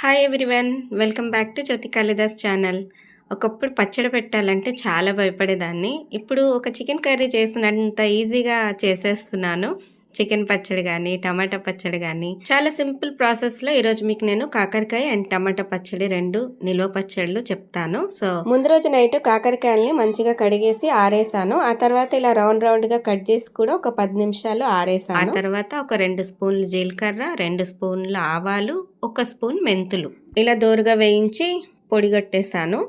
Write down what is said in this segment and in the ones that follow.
Hi everyone welcome back to Jyothi Kalidas channel ఒకప్పుడు పచ్చడి పెట్టాలంటే చాలా భయపడేదాన్ని. ఇప్పుడు ఒక చికెన్ కర్రీ చేసినంత ఈజీగా చేసేస్తున్నాను. చికెన్ పచ్చడి కానీ టమాటా పచ్చడి కానీ చాలా సింపుల్ ప్రాసెస్లో ఈరోజు మీకు నేను కాకరకాయ అండ్ టమాటా పచ్చడి రెండు నిల్వ పచ్చళ్ళు చెప్తాను. సో ముందు రోజు నైట్ కాకరకాయల్ని మంచిగా కడిగేసి ఆరేసాను. ఆ తర్వాత ఇలా రౌండ్ రౌండ్గా కట్ చేసి కూడా ఒక పది నిమిషాలు ఆరేసాను. ఆ తర్వాత ఒక రెండు స్పూన్లు జీలకర్ర రెండు స్పూన్ల ఆవాలు ఒక స్పూన్ మెంతులు. ఇలా దోరగా వేయించి పొడిగట్టేసాను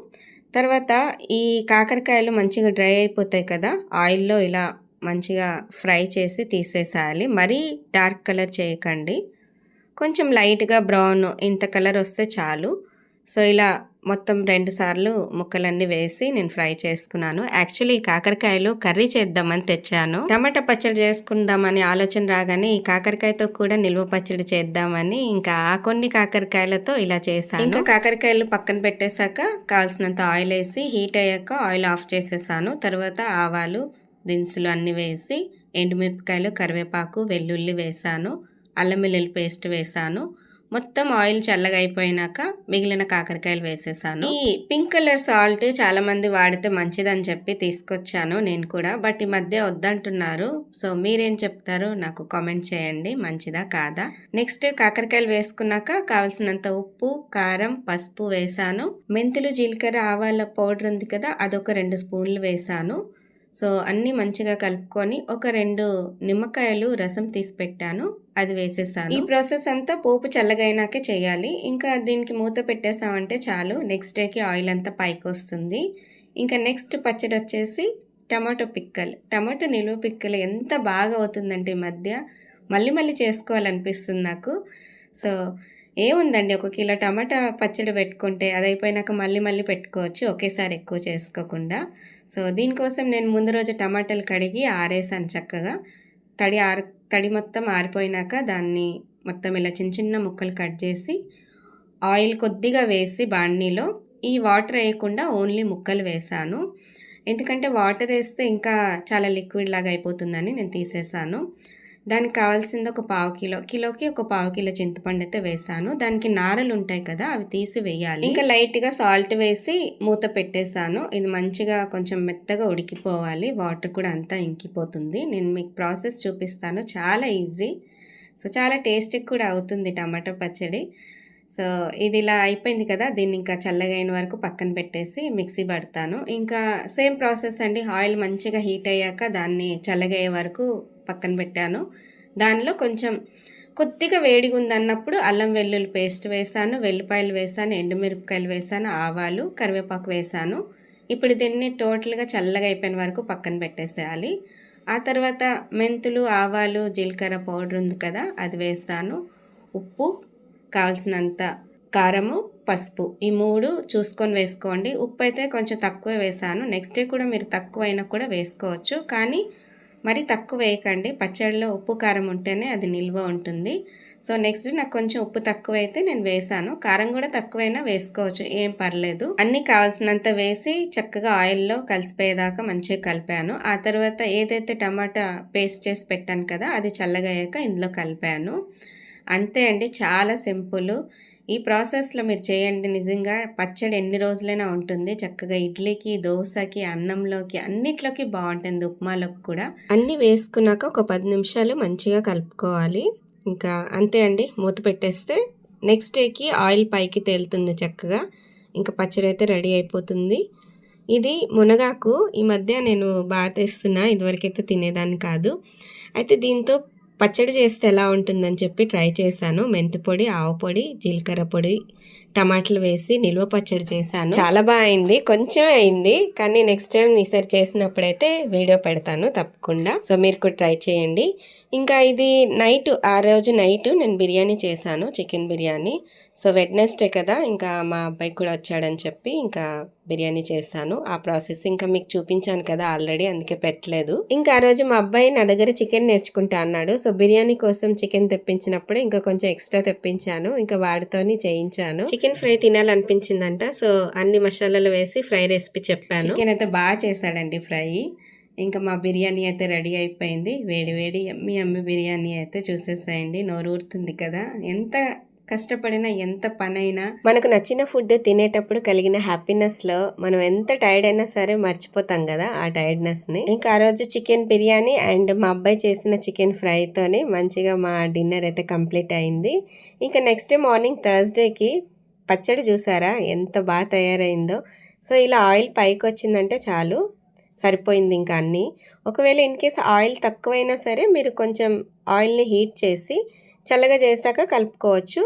తర్వాత ఈ కాకరకాయలు మంచిగా డ్రై అయిపోతాయి కదా ఆయిల్లో ఇలా మంచిగా ఫ్రై చేసి తీసేసేయాలి. మరీ డార్క్ కలర్ చేయకండి. కొంచెం లైట్గా బ్రౌన్ ఇంత కలర్ వస్తే చాలు. సో ఇలా మొత్తం రెండు సార్లు ముక్కలన్నీ వేసి నేను ఫ్రై చేసుకున్నాను. యాక్చువల్లీ ఈ కాకరకాయలు కర్రీ చేద్దామని తెచ్చాను. టమాటా పచ్చడి చేసుకుందామని ఆలోచన రాగానే ఈ కాకరకాయతో కూడా నిల్వ పచ్చడి చేద్దామని ఇంకా ఆ కొన్ని కాకరకాయలతో ఇలా చేశాను. ఇంకా కాకరకాయలు పక్కన పెట్టేశాక కావాల్సినంత ఆయిల్ వేసి హీట్ అయ్యాక ఆయిల్ ఆఫ్ చేసేసాను. తర్వాత ఆవాలు దినుసులు అన్నీ వేసి ఎండుమిరపకాయలు కరివేపాకు వెల్లుల్లి వేసాను అల్లం వెల్లుల్లి పేస్ట్ వేసాను. మొత్తం ఆయిల్ చల్లగా అయిపోయినాక మిగిలిన కాకరకాయలు వేసేసాను. ఈ పింక్ కలర్ సాల్ట్ చాలామంది వాడితే మంచిదని చెప్పి తీసుకొచ్చాను నేను కూడా బట్ ఈ మధ్య వద్దంటున్నారు. సో మీరేం చెప్తారు నాకు కామెంట్ చేయండి మంచిదా కాదా? నెక్స్ట్ కాకరకాయలు వేసుకున్నాక కావలసినంత ఉప్పు కారం పసుపు వేసాను. మెంతులు జీలకర్ర ఆవాల పౌడర్ ఉంది కదా అదొక రెండు స్పూన్లు వేసాను. సో అన్నీ మంచిగా కలుపుకొని ఒక రెండు నిమ్మకాయలు రసం తీసి పెట్టాను. అది వేసేసాను. ఈ ప్రాసెస్ అంతా పోపు చల్లగైనాకే చేయాలి. ఇంకా దీనికి మూత పెట్టేసామంటే చాలు. నెక్స్ట్ డేకి ఆయిల్ అంతా పైకి వస్తుంది. ఇంకా నెక్స్ట్ పచ్చడి వచ్చేసి టమాటో పిక్కలు. టమాటో నిలువ పిక్కలు ఎంత బాగా అవుతుందంటే ఈ మధ్య మళ్ళీ మళ్ళీ చేసుకోవాలనిపిస్తుంది నాకు. సో ఏముందండి ఒక కిలో టమాటా పచ్చడి పెట్టుకుంటే అది అయిపోయినాక మళ్ళీ మళ్ళీ పెట్టుకోవచ్చు. ఒకేసారి ఎక్కువ చేసుకోకుండా. సో దీనికోసం నేను ముందు రోజు టమాటాలు కడిగి ఆరేసాను చక్కగా. తడి ఆరు తడి మొత్తం ఆరిపోయినాక దాన్ని మొత్తం ఇలా చిన్న చిన్న ముక్కలు కట్ చేసి ఆయిల్ కొద్దిగా వేసి బాండీలో ఈ వాటర్ వేయకుండా ఓన్లీ ముక్కలు వేసాను. ఎందుకంటే వాటర్ వేస్తే ఇంకా చాలా లిక్విడ్ లాగా అయిపోతుందని నేను తీసేసాను. దానికి కావాల్సింది ఒక పావు కిలో. కిలోకి ఒక పావు కిలో చింతపండు అయితే వేసాను. దానికి నారలు ఉంటాయి కదా అవి తీసి వేయాలి. ఇంకా లైట్గా సాల్ట్ వేసి మూత పెట్టేశాను ఇది మంచిగా కొంచెం మెత్తగా ఉడికిపోవాలి. వాటర్ కూడా అంతా ఇంకిపోతుంది. నేను మీకు ప్రాసెస్ చూపిస్తాను. చాలా ఈజీ. సో చాలా టేస్టీ కూడా అవుతుంది టమాటో పచ్చడి. సో ఇది ఇలా అయిపోయింది కదా దీన్ని ఇంకా చల్లగా అయిన వరకు పక్కన పెట్టేసి మిక్సీ పడతాను. ఇంకా సేమ్ ప్రాసెస్ అండి ఆయిల్ మంచిగా హీట్ అయ్యాక దాన్ని చల్లగయ్యే వరకు పక్కన పెట్టాను. దానిలో కొంచెం కొద్దిగా వేడిగా ఉందన్నప్పుడు అల్లం వెల్లుల్లి పేస్ట్ వేసాను వెల్లిపాయలు వేసాను ఎండుమిరపకాయలు వేసాను ఆవాలు కరివేపాకు వేసాను. ఇప్పుడు దీన్ని టోటల్గా చల్లగా అయిపోయిన వరకు పక్కన పెట్టేసేయాలి. ఆ తర్వాత మెంతులు ఆవాలు జీలకర్ర పౌడర్ ఉంది కదా అది వేస్తాను ఉప్పు కావాల్సినంత కారము పసుపు. ఈ మూడు చూసుకొని వేసుకోండి. ఉప్పు అయితే కొంచెం తక్కువ వేసాను. నెక్స్ట్ డే కూడా మీరు తక్కువ అయినా కూడా వేసుకోవచ్చు. కానీ మరి తక్కువ వేయకండి. పచ్చడిలో ఉప్పు కారం ఉంటేనే అది నిల్వ ఉంటుంది. సో నెక్స్ట్ నాకు కొంచెం ఉప్పు తక్కువ అయితే నేను వేసాను. కారం కూడా తక్కువైనా వేసుకోవచ్చు. ఏం పర్లేదు. అన్నీ కావాల్సినంత వేసి చక్కగా ఆయిల్లో కలిసిపోయేదాకా మంచిగా కలిపాను. ఆ తర్వాత ఏదైతే టమాటా పేస్ట్ చేసి పెట్టాను కదా అది చల్లగయ్యాక ఇందులో కలిపాను. అంతే అండి చాలా సింపుల్. ఈ ప్రాసెస్లో మీరు చేయండి నిజంగా. పచ్చడి ఎన్ని రోజులైనా ఉంటుంది. చక్కగా ఇడ్లీకి దోశకి అన్నంలోకి అన్నిట్లోకి బాగుంటుంది ఉప్మాలోకి కూడా. అన్నీ వేసుకున్నాక ఒక పది నిమిషాలు మంచిగా కలుపుకోవాలి. ఇంకా అంతే అండి మూత పెట్టేస్తే నెక్స్ట్ డేకి ఆయిల్ పైకి తేలుతుంది చక్కగా. ఇంకా పచ్చడి అయితే రెడీ అయిపోతుంది. ఇది మునగాకు. ఈ మధ్య నేను బాగా తెస్తున్నా ఇదివరకైతే తినేదాన్ని కాదు. అయితే దీంతో పచ్చడి చేస్తే ఎలా ఉంటుందని చెప్పి ట్రై చేశాను. మెంతి పొడి ఆవు పొడి జీలకర్ర పొడి టమాటాలు వేసి నిల్వ పచ్చడి చేశాను. చాలా బాగా అయింది. కొంచెం అయింది. కానీ నెక్స్ట్ టైం ఈసారి చేసినప్పుడైతే వీడియో పెడతాను తప్పకుండా. సో మీరు కూడా ట్రై చేయండి. ఇంకా ఇది నైట్ ఆ రోజు నైట్ నేను బిర్యానీ చేశాను చికెన్ బిర్యానీ. సో వెడ్నెస్డే కదా ఇంకా మా అబ్బాయికి కూడా వచ్చాడని చెప్పి ఇంకా బిర్యానీ చేశాను. ఆ ప్రాసెస్ ఇంకా మీకు చూపించాను కదా ఆల్రెడీ అందుకే పెట్టలేదు. ఇంకా ఆ రోజు మా అబ్బాయి నా దగ్గర చికెన్ నేర్చుకుంటా అన్నాడు. సో బిర్యానీ కోసం చికెన్ తెప్పించినప్పుడు ఇంకా కొంచెం ఎక్స్ట్రా తెప్పించాను. ఇంకా వాడితోని చేయించాను. Chicken fry తినాలనిపించిందంట. సో అన్ని మసాలాలు వేసి ఫ్రై రెసిపీ చెప్పాను. చికెన్ అయితే బాగా చేశాడండి ఫ్రై. ఇంకా మా బిర్యానీ అయితే రెడీ అయిపోయింది. వేడి వేడి ఎమ్మి అమ్మి బిర్యానీ అయితే చూసేసాయండి. నోరు ఊరుతుంది కదా. ఎంత కష్టపడిన ఎంత పనైనా. మనకు నచ్చిన ఫుడ్ తినేటప్పుడు కలిగిన హ్యాపీనెస్లో మనం ఎంత టైర్డ్ అయినా సరే మర్చిపోతాం కదా ఆ టైర్డ్నెస్ని ఇంకా ఆ రోజు చికెన్ బిర్యానీ అండ్ మా అబ్బాయి చేసిన చికెన్ ఫ్రైతోని మంచిగా మా డిన్నర్ అయితే కంప్లీట్ అయింది. ఇంకా నెక్స్ట్ డే మార్నింగ్ థర్స్డేకి పచ్చడి చూసారా? ఎంత బాగా తయారైందో. సో ఇలా ఆయిల్ పైకి వచ్చిందంటే చాలు. సరిపోయింది ఇంకా అన్నీ. ఒకవేళ ఇన్ కేస్ ఆయిల్ తక్కువైనా సరే మీరు కొంచెం ఆయిల్ని హీట్ చేసి చల్లగా చేశాక కలుపుకోవచ్చు.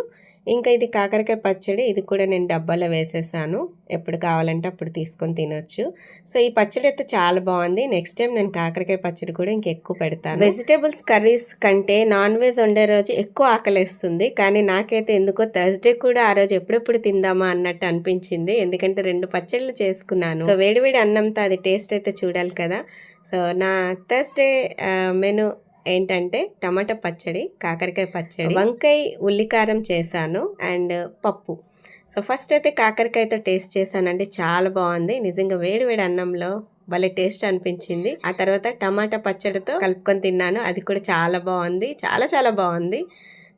ఇంకా ఇది కాకరకాయ పచ్చడి ఇది కూడా నేను డబ్బాలో వేసేసాను. ఎప్పుడు కావాలంటే అప్పుడు తీసుకొని తినొచ్చు. సో ఈ పచ్చడి అయితే చాలా బాగుంది. నెక్స్ట్ టైం నేను కాకరకాయ పచ్చడి కూడా ఇంకెక్కువ పెడతాను. వెజిటేబుల్స్ కర్రీస్ కంటే నాన్ వెజ్ వండే రోజు ఎక్కువ ఆకలిస్తుంది. కానీ నాకైతే ఎందుకో థర్స్డే కూడా ఆ రోజు ఎప్పుడెప్పుడు తిందామా అన్నట్టు అనిపించింది. ఎందుకంటే రెండు పచ్చళ్ళు చేసుకున్నాను. సో వేడివేడి అన్నంతో అది టేస్ట్ అయితే చూడాలి కదా. సో నా థర్స్డే మెను ఏంటంటే టమాటా పచ్చడి కాకరకాయ పచ్చడి వంకాయ ఉల్లికారం చేశాను అండ్ పప్పు. సో ఫస్ట్ అయితే కాకరకాయతో టేస్ట్ చేశానంటే చాలా బాగుంది. నిజంగా వేడి వేడి అన్నంలో భలే టేస్ట్ అనిపించింది. ఆ తర్వాత టమాటా పచ్చడితో కలుపుకొని తిన్నాను. అది కూడా చాలా బాగుంది. చాలా చాలా బాగుంది.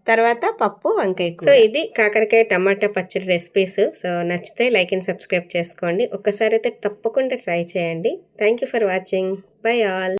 తర్వాత పప్పు వంకాయ సో ఇది కాకరకాయ టమాటా పచ్చడి రెసిపీస్. సో నచ్చితే లైక్ అండ్ సబ్స్క్రైబ్ చేసుకోండి. ఒక్కసారి అయితే తప్పకుండా ట్రై చేయండి. Thank you for watching. Bye all.